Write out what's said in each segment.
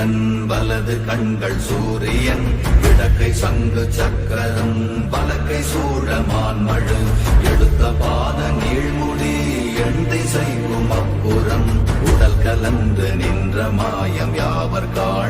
கண்ணன் வலது கண்கள் சூரியன் இடக்கை சங்கு சக்கரம் வலக்கை சூழமான் மழு. எடுத்த பாத நீழ்முடி எண் திசைவும் அப்புறம் உடல் கலந்து நின்ற மாயம் யாவர் காண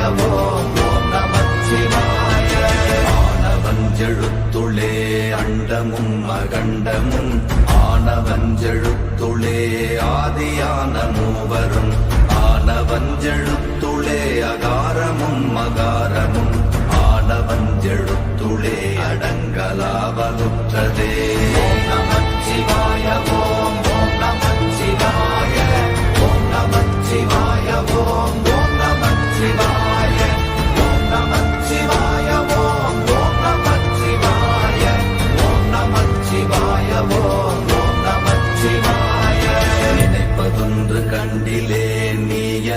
நமச்சிவாயவோ நமச்சிவாய ஆனவஞ்செழுத்துளே அண்டமும் அகண்டமும் ஆனவஞ்செழுத்துளே ஆதியான மூவரும் ஆனவஞ்செழுத்துளே அகாரமும் மகா